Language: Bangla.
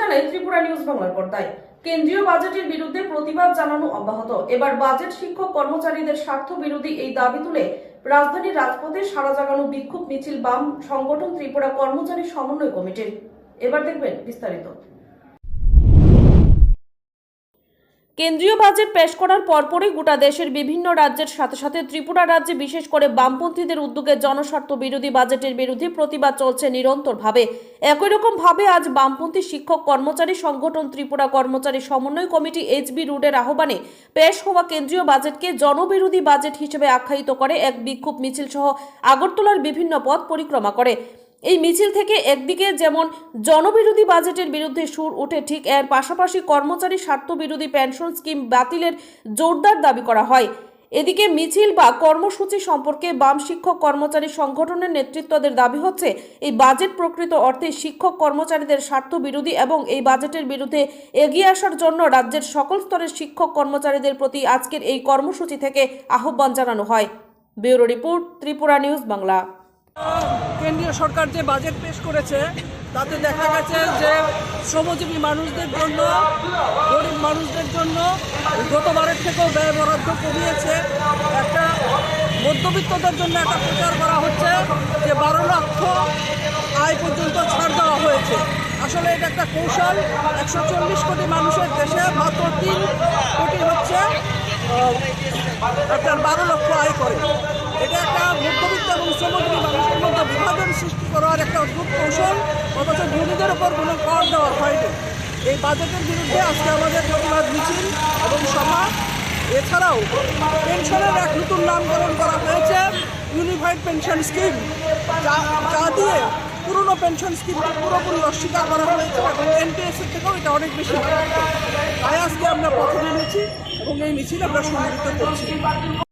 জানাই ত্রিপুরা নিউজ বাংলার পর্দায়। কেন্দ্রীয় বাজেটের বিরুদ্ধে প্রতিবাদ জানানো অব্যাহত। এবার বাজেট শিক্ষক কর্মচারীদের স্বার্থ বিরোধী এই দাবি তুলে রাজধানীর রাজপথে সারা জাগানো বিক্ষোভ মিছিল বাম সংগঠন ত্রিপুরা কর্মচারী সমন্বয় কমিটির। এবার দেখবেন বিস্তারিত। কেন্দ্রীয় বাজেট পেশ করার পরপরই গোটা দেশের বিভিন্ন রাজ্যের সাথে সাথে ত্রিপুরা রাজ্যে বিশেষ করে বামপন্থীদের উদ্যোগে জনস্বার্থ বিরোধী বাজেটের বিরুদ্ধে প্রতিবাদ চলছে নিরন্তরভাবে। একই রকম ভাবে আজ বামপন্থী শিক্ষক কর্মচারী সংগঠন ত্রিপুরা কর্মচারী সমন্বয় কমিটি এইচবি রুডের আহ্বানে পেশ হওয়া কেন্দ্রীয় বাজেটকে জনবিরোধী বাজেট হিসেবে আখ্যায়িত করে এক বিক্ষোভ মিছিল সহ আগরতলার বিভিন্ন পথ পরিক্রমা করে। এই মিছিল থেকে একদিকে যেমন জনবিরোধী বাজেটের বিরুদ্ধে সুর ওঠে ঠিক এর পাশাপাশি কর্মচারী স্বার্থ বিরোধী পেনশন স্কিম বাতিলের জোরদার দাবি করা হয়। এদিকে মিছিল বা কর্মসূচি সম্পর্কে বাম শিক্ষক কর্মচারী সংগঠনের নেতৃত্বদের দাবি হচ্ছে, এই বাজেট প্রকৃত অর্থে শিক্ষক কর্মচারীদের স্বার্থ বিরোধী এবং এই বাজেটের বিরুদ্ধে এগিয়ে আসার জন্য রাজ্যের সকল স্তরের শিক্ষক কর্মচারীদের প্রতি আজকের এই কর্মসূচি থেকে আহ্বান জানানো হয়। Bureau report, Tripura news Bangla. কেন্দ্রীয় সরকার যে বাজেট পেশ করেছে, তাতে দেখা গেছে যে শ্রমজীবী মানুষদের জন্য, গরিব মানুষদের জন্য গতবারের থেকেও ব্যয় বরাদ্দ কমিয়েছে। একটা মধ্যবিত্তদের জন্য একটা প্রচার করা হচ্ছে যে বারো লক্ষ আয় পর্যন্ত ছাড় দেওয়া হয়েছে। আসলে এটা একটা কৌশল। একশো চল্লিশ কোটি মানুষের দেশে মাত্র তিন কোটি হচ্ছে আপনার বারো লক্ষ আয় করে। এটা একটা মধ্যবিত্ত এবং শ্রমজীবী মধ্যে বিভাজন সৃষ্টি করার একটা অদ্ভুত কৌশল, অথচ ধনীদের ওপর কোনো কর দেওয়া হয়নি। এই বাজেটের বিরুদ্ধে আজকে আমাদের প্রতিবাদ মিছিল এবং সভা। এছাড়াও পেনশনের এক নতুন নামকরণ করা হয়েছে, ইউনিফাইড পেনশন স্কিম, যা যা দিয়ে পুরনো পেনশন স্কিমকে পুরোপুরি অস্বীকার করা হয়েছে এবং এনপিএস এর থেকেও এটা অনেক বেশি তাই আজকে আমরা পথে নেমেছি এবং এই মিছিল আমরা সংগঠিত করছি।